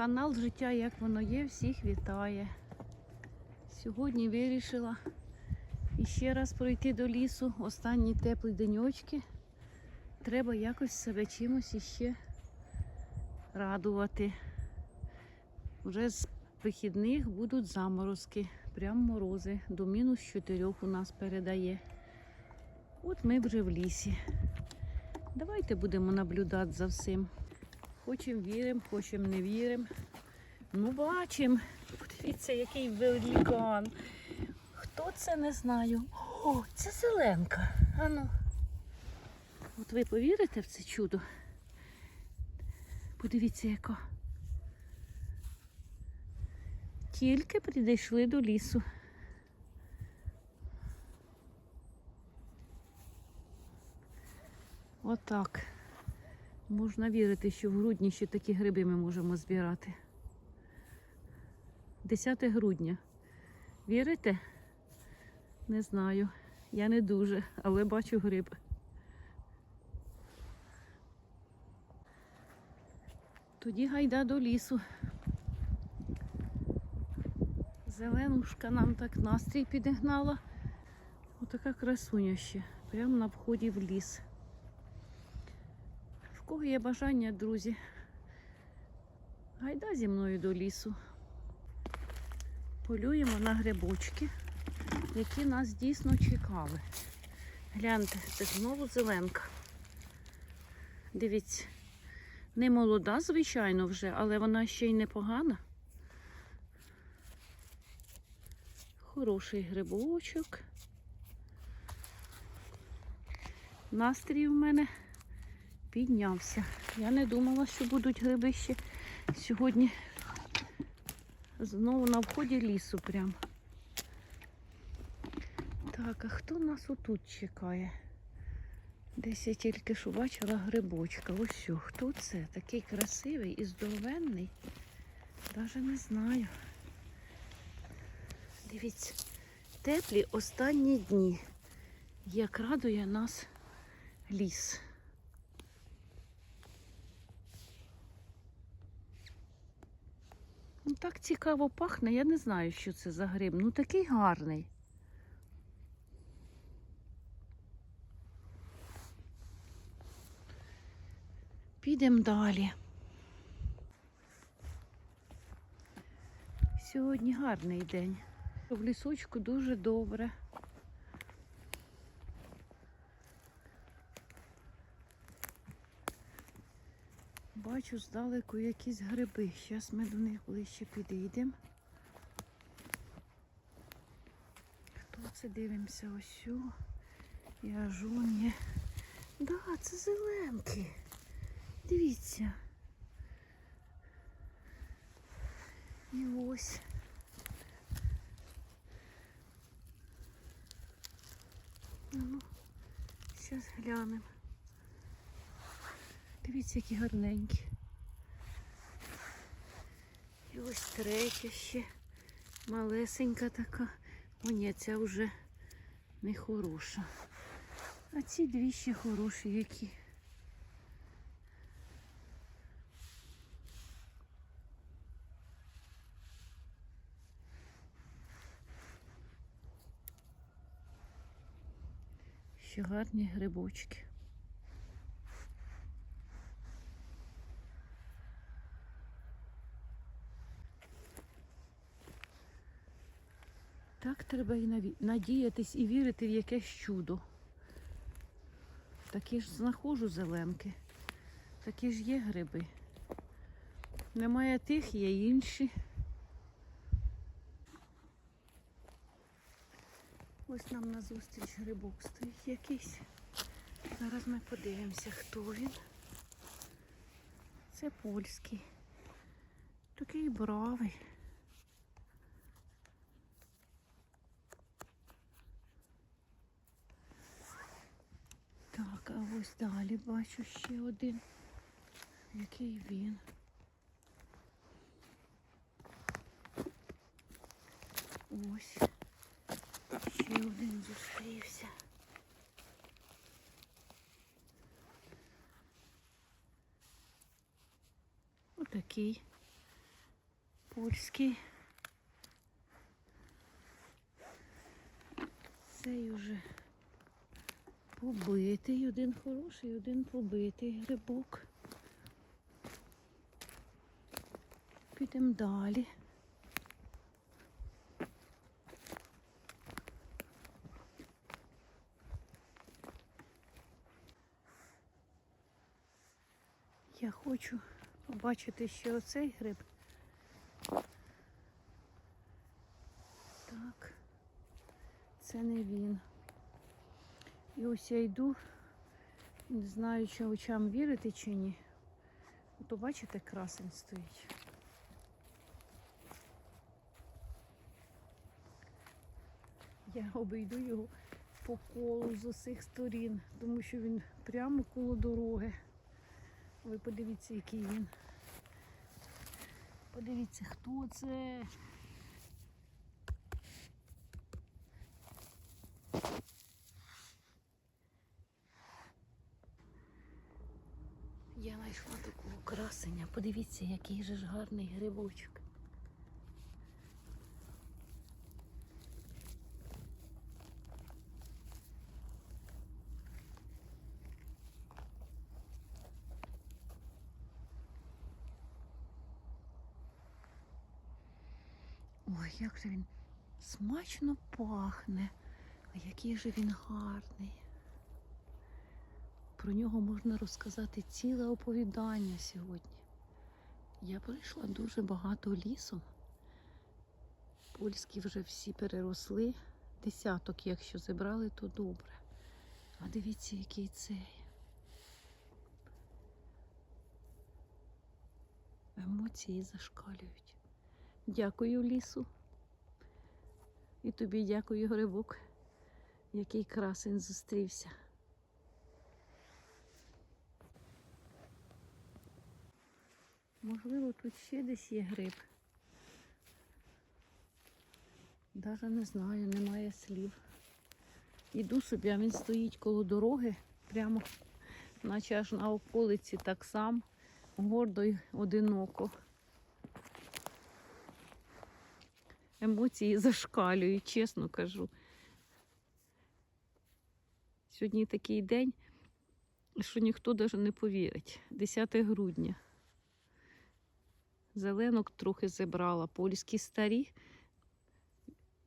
Канал Життя, як воно є, всіх вітає. Сьогодні вирішила іще раз пройти до лісу. Останні теплі деньочки. Треба якось себе чимось іще радувати. Вже з вихідних будуть заморозки, прям морози. До мінус 4 у нас передає. От ми вже в лісі. Давайте будемо наблюдати за всім. Хочемо віримо, хочемо не віримо. Ну, бачимо. Подивіться, який великан. Хто це не знаю? О, це зеленка. Ану. От ви повірите в це чудо? Подивіться, яка. Тільки підійшли до лісу. Отак. Можна вірити, що в грудні ще такі гриби ми можемо збирати. 10 грудня. Вірите? Не знаю. Я не дуже, але бачу гриб. Тоді гайда до лісу. Зеленушка нам так настрій підігнала. Отака красуня ще. Прямо на вході в ліс. Кого є бажання, друзі? Гайда зі мною до лісу. Полюємо на грибочки, які нас дійсно чекали. Гляньте, це знову зеленка. Дивіться, не молода, звичайно, вже, але вона ще й непогана. Хороший грибочок. Настрій в мене піднявся. Я не думала, що будуть грибище сьогодні знову на вході лісу прям. Так, а хто нас отут чекає? Десь я тільки що бачила грибочка. Ось що, хто це? Такий красивий і здоровенний. Даже не знаю. Дивіться, теплі останні дні. Як радує нас ліс. Так цікаво пахне, я не знаю, що це за гриб. Ну такий гарний. Підемо далі. Сьогодні гарний день. В лісочку дуже добре. Бачу здалеку якісь гриби. Зараз ми до них ближче підійдемо. Хто це дивимося? Ось. о. І ажун'є. Да, це зеленки. Дивіться. І ось. Ну, зараз глянемо. Дивіться, які гарненькі. І ось третя ще малесенька така. О, ні, ця вже не хороша. А ці дві ще хороші які. Ще гарні грибочки. Так треба і надіятись і вірити в якесь чудо. Такі ж знаходжу зеленки. Такі ж є гриби. Немає тих, є інші. Ось нам назустріч грибок стоїть якийсь. Зараз ми подивимося, хто він. Це польський. Такий бравий. Так, а ось далі бачу ще один. Який він? Ось. Ще один зустрівся. Отакий. Польський. Цей уже побитий, один хороший, один побитий грибок. Підемо далі. Я хочу побачити ще оцей гриб. Так, це не він. Ось я йду, не знаю, чи очам вірити чи ні. То бачите, красень стоїть. Я обійду його по колу з усіх сторін, тому що він прямо коло дороги. Ви подивіться, який він. Подивіться, хто це. Я знайшла такого красення. Подивіться, який же ж гарний грибочок. Ой, як же він смачно пахне. А який же він гарний. Про нього можна розказати ціле оповідання сьогодні. Я пройшла дуже багато лісом. Польські вже всі переросли. Десяток, якщо зібрали, то добре. А дивіться, який цей. Емоції зашкалюють. Дякую лісу. І тобі дякую, грибок, який красень зустрівся. Можливо, тут ще десь є гриб. Даже не знаю, немає слів. Іду собі, а він стоїть коло дороги, прямо, наче аж на околиці так сам, гордо й одиноко. Емоції зашкалюють, чесно кажу. Сьогодні такий день, що ніхто навіть не повірить. 10 грудня. Зеленок трохи зібрала, польські старі,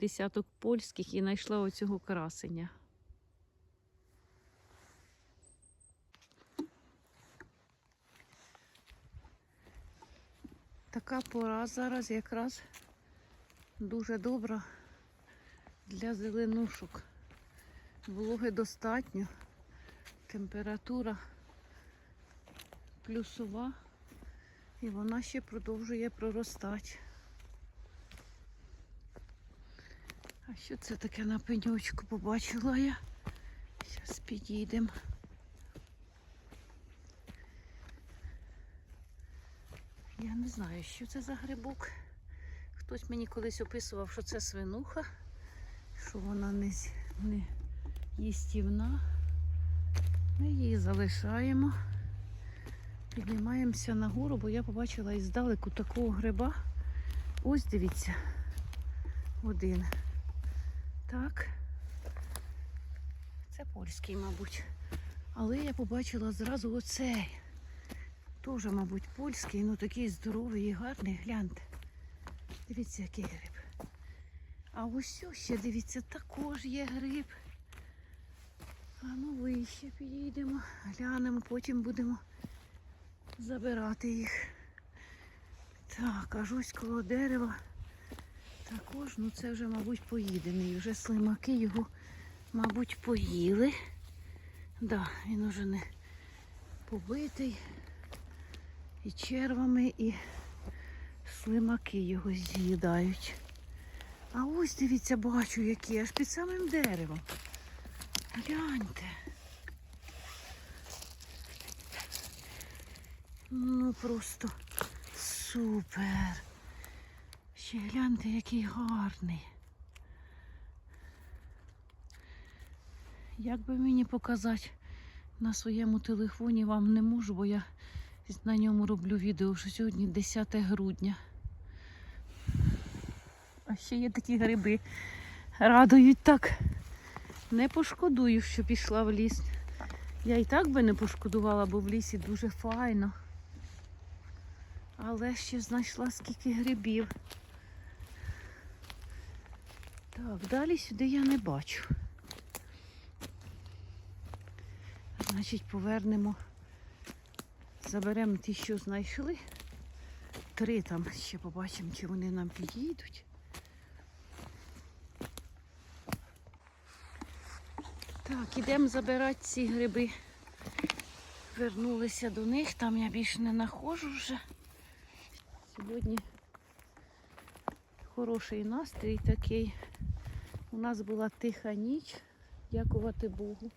десяток польських і знайшла оцього красення. Така пора зараз якраз дуже добра для зеленушок. Вологи достатньо, температура плюсова. І вона ще продовжує проростати. А що це таке на пеньочку побачила я? Зараз підійдемо. Я не знаю, що це за грибок. Хтось мені колись описував, що це свинуха, що вона не, не їстівна. Ми її залишаємо. Піднімаємося нагору, бо я побачила іздалеку такого гриба. Ось дивіться. Один. Так. Це польський, мабуть. Але я побачила зразу оцей. Теж, мабуть, польський, ну такий здоровий і гарний. Гляньте. Дивіться, який гриб. А ось ось ще, дивіться, також є гриб. А ну вище підійдемо, глянемо, потім будемо забирати їх. Так, аж ось коло дерева. Також, ну це вже, мабуть, поїдений. Вже слимаки його, мабуть, поїли. Да, він уже не побитий. І червами, і слимаки його з'їдають. А ось дивіться, бачу, які аж під самим деревом. Гляньте. Ну просто супер. Ще гляньте, який гарний. Як би мені показати на своєму телефоні, вам не можу, бо я на ньому роблю відео, що сьогодні 10 грудня. А ще є такі гриби. Радують так. Не пошкодую, що пішла в ліс. Я і так би не пошкодувала, бо в лісі дуже файно. Але ще знайшла скільки грибів. Так, далі сюди я не бачу. Значить, повернемо, заберемо ті, що знайшли. Три там ще побачимо, чи вони нам підійдуть. Так, ідемо забирати ці гриби. Вернулися до них, там я більше не знаходжу вже. Сьогодні хороший настрій такий. У нас була тиха ніч, дякувати Богу.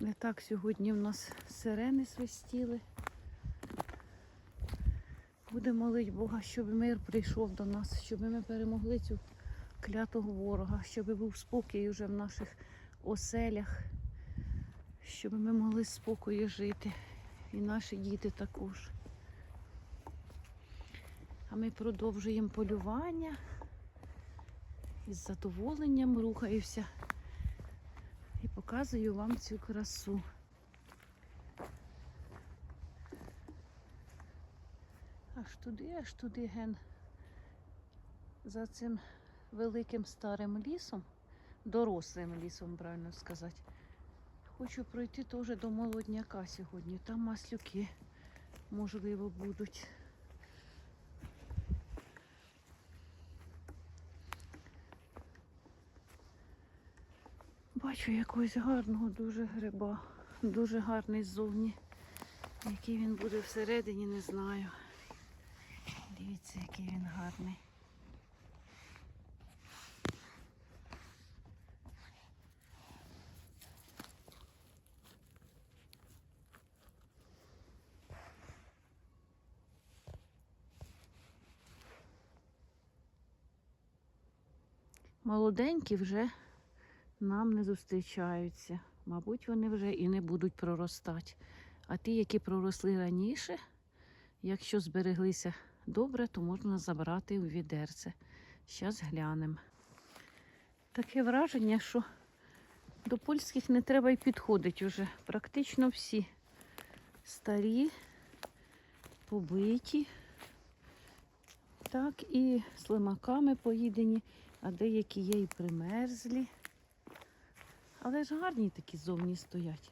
Не так сьогодні в нас сирени свистіли. Будемо молити Бога, щоб мир прийшов до нас, щоб ми перемогли цю клятого ворога, щоб був спокій вже в наших оселях, щоб ми могли спокою жити. І наші діти також. А ми продовжуємо полювання. І з задоволенням рухаюся і показую вам цю красу. Аж туди, аж туди ген за цим великим старим лісом, дорослим лісом, правильно сказати. Хочу пройти теж до молодняка сьогодні. Там маслюки, можливо, будуть. Бачу якогось гарного дуже гриба. Дуже гарний ззовні. Який він буде всередині, не знаю. Дивіться, який він гарний. Молоденькі вже нам не зустрічаються. Мабуть, вони вже і не будуть проростати. А ті, які проросли раніше, якщо збереглися добре, то можна забрати у відерце. Зараз глянемо. Таке враження, що до польських не треба й підходити вже. Практично всі старі, побиті. Так, і слимаками поїдені, а деякі є і примерзлі. Але ж гарні такі зовні стоять.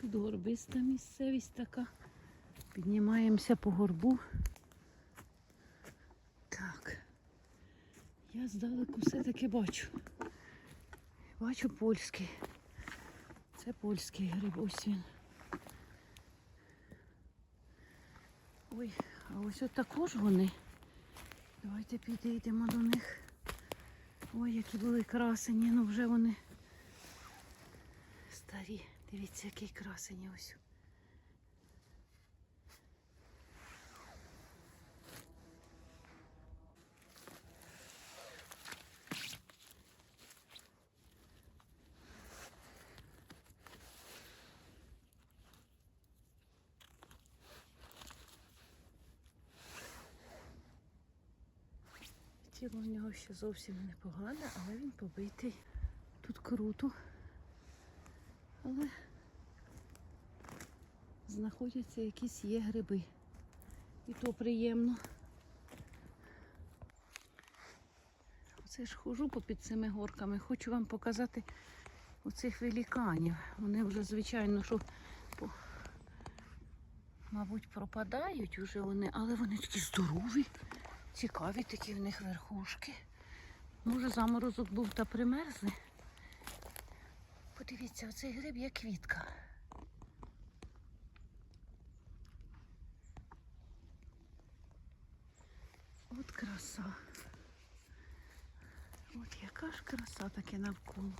Тут горбиста місцевість така. Піднімаємося по горбу. Так. Я здалеку все-таки бачу. Бачу польський. Це польський гриб, ось він. Ой, а ось от також вони. Давайте підійдемо до них. Ой, які були красені, ну вже вони старі. Дивіться, який красені ось. Тіло в нього ще зовсім непогане, але він побитий. Тут круто. Але знаходяться якісь є гриби. І то приємно. Оце ж хожу попід цими горками. Хочу вам показати оцих великанів. Вони вже, звичайно, що мабуть, пропадають уже вони, але вони такі здорові. Цікаві такі в них верхушки. Може заморозок був та примерзли. Подивіться, оцей гриб є квітка. От краса. От яка ж краса таке навколо.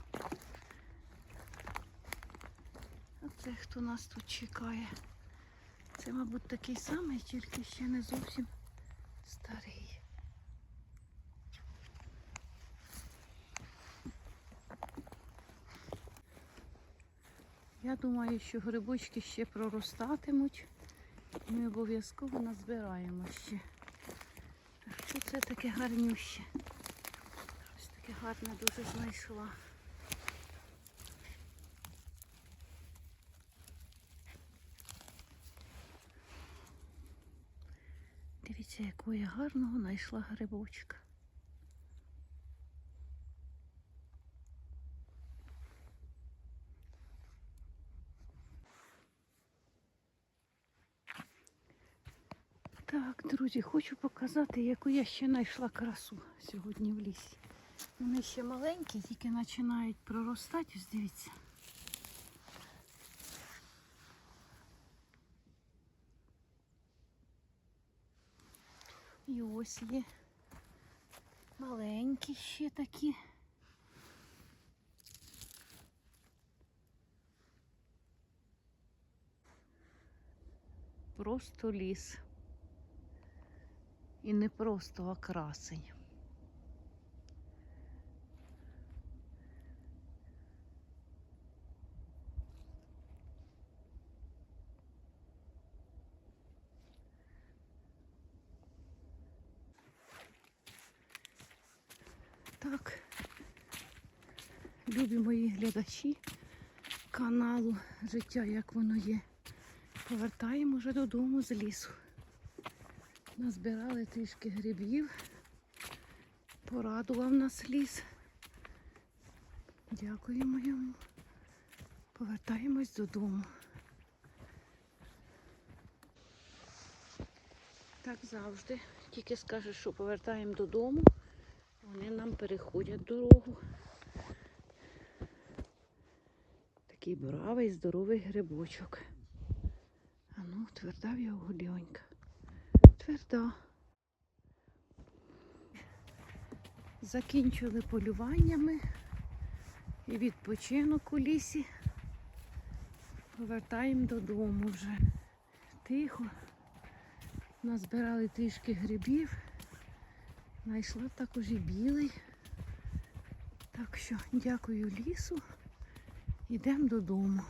От Це хто нас тут чекає? Це, мабуть, такий самий, тільки ще не зовсім старий. Я думаю, що грибочки ще проростатимуть. Ми обов'язково назбираємо ще. Що це таке гарнюще? Щось таке гарне дуже знайшла. Дивіться, якого я гарного знайшла грибочка. Так, друзі, хочу показати, яку я ще знайшла красу сьогодні в лісі. Вони ще маленькі, тільки починають проростати, ось дивіться. І ось є маленькі ще такі. Просто ліс. І не просто, а красень. Так, любі мої глядачі каналу Життя, як воно є. Повертаємо вже додому з лісу. Назбирали трішки грибів. Порадував нас ліс. Дякуємо йому. Повертаємось додому. Так завжди. Тільки скажеш, що повертаємо додому, вони нам переходять дорогу. Такий бравий, здоровий грибочок. А ну, тверда в його гулянька. Тверда. Закінчили полюваннями і відпочинок у лісі. Повертаємо додому вже. Тихо. Назбирали трішки грибів. Знайшла також і білий. Так що дякую лісу. Йдемо додому.